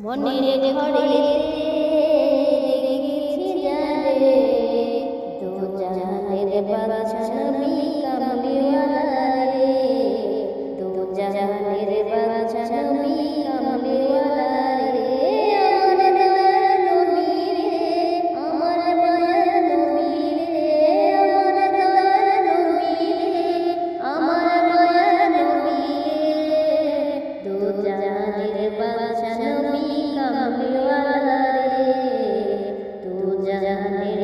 મનીરે ઘડી 家庭。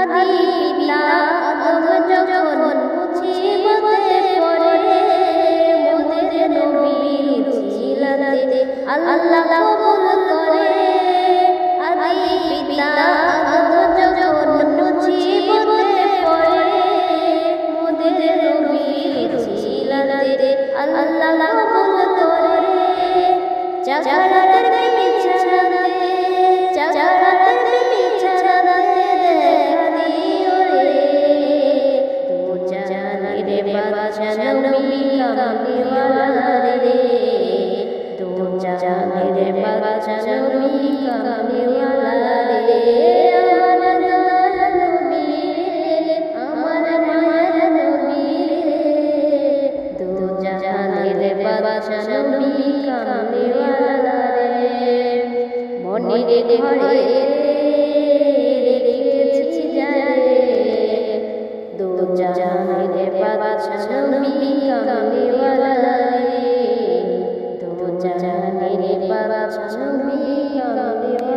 আদি পিতা আদম যখন মুসিবতে পড়ে মোদের নবীর জিলাতে আল্লাহ কবুল করে আদি পিতা আদম যখন মুসিবতে পড়ে মোদের নবীর জিলাতে আল্লাহ কবুল করে চাচাদের নবী কামলিওয়ালার রে দু চাঁদের বাচ্চা নবী কামলিওয়ালার রে বাচ্চা নবী কামলিওয়ালার রে মনির ঘরে Just me,